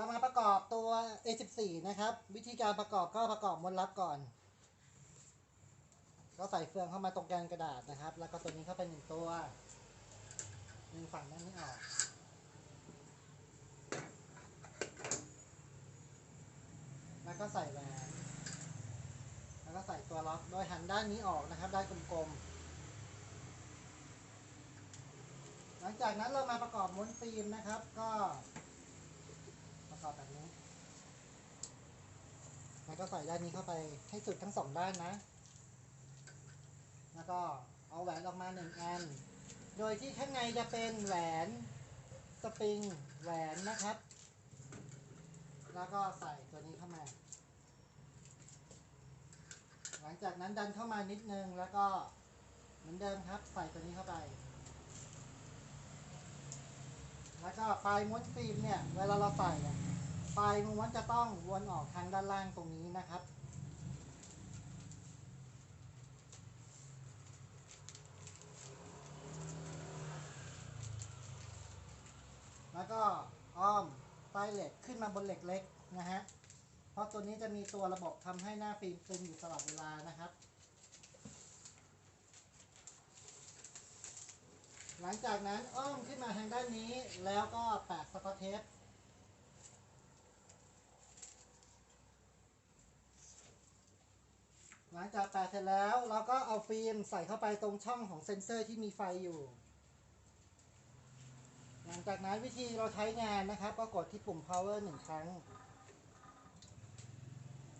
จะมาประกอบตัว A14 นะครับ วิธีการประกอบก็ประกอบมวลลับก่อน ก็ใส่เฟืองเข้ามาตรงแกนกระดาษนะครับ แล้วก็ตัวนี้เข้าไปหนึ่งตัวหนึ่งฝั่งนั้นไม่ออกแล้วก็ใส่แหวนแล้วก็ใส่ตัวล็อกโดยหันด้านนี้ออกนะครับด้านกลมๆหลังจากนั้นเรามาประกอบม้วนฟิล์มนะครับ ก็ ประกอบแบบนี้แล้วก็ใส่ด้านนี้เข้าไปให้สุดทั้งสองด้านนะ แล้วก็เอาแหวนออกมาหนึ่งอัน โดยที่ข้างในจะเป็นแหวนสปริงแหวนนะครับ แล้วก็ใส่ตัวนี้เข้ามา หลังจากนั้นดันเข้ามานิดนึงแล้วก็เหมือนเดิมครับ ใส่ตัวนี้เข้าไป แล้ว ก็ปลายม้วนฟิล์มเนี่ยเวลาเราใส่อะปลายม้วนจะต้องวนออกทางด้านล่างตรงนี้นะครับ แล้วก็อ้อมปลายเหล็กขึ้นมาบนเหล็กเล็กนะฮะเพราะตัวนี้จะมีตัวระบบทำให้หน้าฟิล์มตึงอยู่ตลอดเวลานะครับ หลังจากนั้นอ้อมขึ้นมาทางด้านนี้แล้วก็แปะสกอตเทปหลังจากแปะเสร็จแล้วเราก็เอาฟิล์มใส่เข้าไปตรงช่องของเซ็นเซอร์ที่มีไฟอยู่ หลังจากนั้นวิธีเราใช้งานนะครับ ก็กดที่ปุ่ม power หนึ่งครั้ง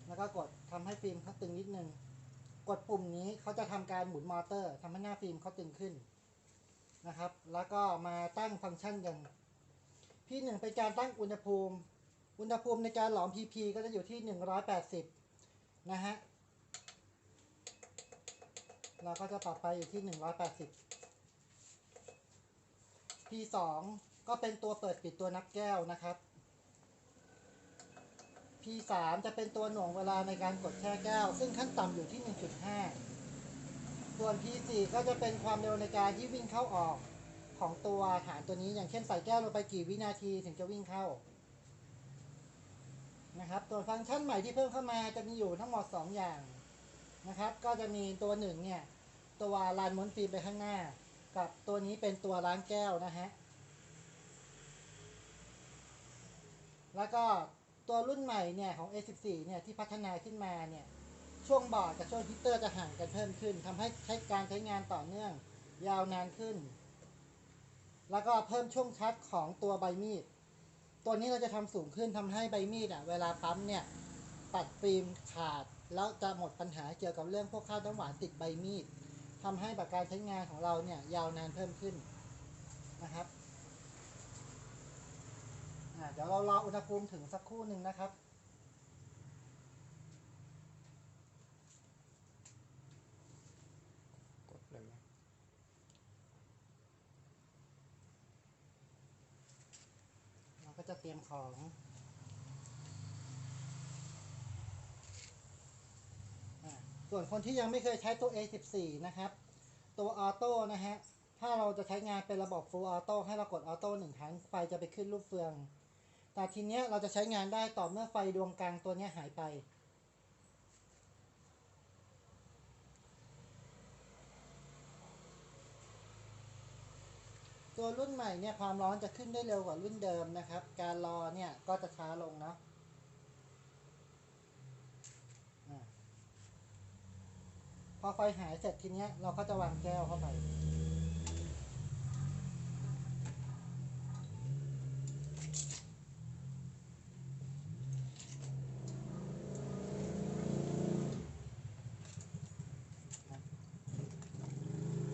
แล้วก็กดทำให้ฟิล์มเขาตึงนิดนึง กดปุ่มนี้เขาจะทำการหมุนมอเตอร์ทำให้หน้าฟิล์มเขาตึงขึ้น นะครับ แล้วก็มาตั้งฟังก์ชันกันพี่หนึ่งเป็นการตั้งอุณหภูมิ อุณหภูมิในการหลอม PP ก็จะอยู่ที่ 180 นะฮะ เราก็จะปรับไปอยู่ที่ 180 P2 ก็เป็นตัวเปิดปิดตัวนับแก้วนะครับ P3 จะเป็นตัวหน่วงเวลาในการกดแช่แก้ว ซึ่งขั้นต่ำอยู่ที่ 1.5 ส่วน P4 ก็จะเป็นความเร็วในการที่วิ่งเข้าออกของตัวฐานตัวนี้ อย่างเช่นใส่แก้วลงไปกี่วินาทีถึงจะวิ่งเข้านะครับตัวฟังก์ชันใหม่ที่เพิ่มเข้ามาจะมีอยู่ทั้งหมด 2 อย่างนะครับ ก็จะมีตัวหนึ่งเนี่ยตัวลานม้วนฟิล์มไปข้างหน้า กับตัวนี้เป็นตัวล้างแก้วนะฮะแล้วก็ตัวรุ่นใหม่เนี่ยของ A14 เนี่ยที่พัฒนาขึ้นมาเนี่ย ช่วงบอร์ดกับช่วงฮิตเตอร์จะห่างกันเพิ่มขึ้นทำให้ใช้การใช้งานต่อเนื่อง ยาวนานขึ้น แล้วก็เพิ่มช่วงชัดของตัวใบมีด ตัวนี้เราจะทำสูงขึ้นทำให้ใบมีดอะเวลาปั๊มเนี่ยปัดฟิล์มขาด แล้วจะหมดปัญหาเกี่ยวกับเรื่องพวกข้าวน้ำหวานติดใบมีดทำให้แบบการใช้งานของเราเนี่ยยาวนานเพิ่มขึ้นนะครับเดี๋ยวเรารออุณหภูมิถึงสักครู่หนึ่งนะครับ กดเลยไหม เตรียมของ ส่วนคนที่ยังไม่เคยใช้ตัว A14 นะครับ ตัวออโต้นะฮะ ถ้าเราจะใช้งานเป็นระบบ Full Auto ให้เรากดออโต้หนึ่งครั้งไฟจะไปขึ้นรูปเฟือง แต่ทีเนี้ยเราจะใช้งานได้ต่อเมื่อไฟดวงกลางตัวเนี้ยหายไป ตัวรุ่นใหม่เนี่ยความร้อนจะขึ้นได้เร็วกว่ารุ่นเดิมนะครับ การรอเนี่ยก็จะช้าลงเนาะพอไฟหายเสร็จทีเนี้ยเราก็จะวางแก้วเข้าไป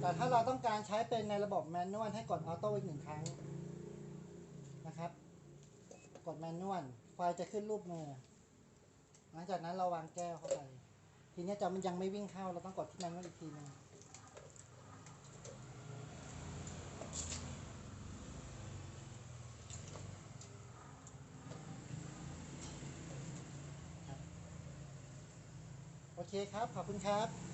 แต่ถ้าเราต้องการใช้เป็นในระบบแมนนวลให้กดออโต้อีกหนึ่งครั้งนะครับ กดแมนนวลไฟจะขึ้นรูปมือหลังจากนั้นเราวางแก้วเข้าไป ทีนี้จะมันยังไม่วิ่งเข้าเราต้องกดที่แมนนวลอีกทีหนึงโอเคครับ ขอบคุณครับ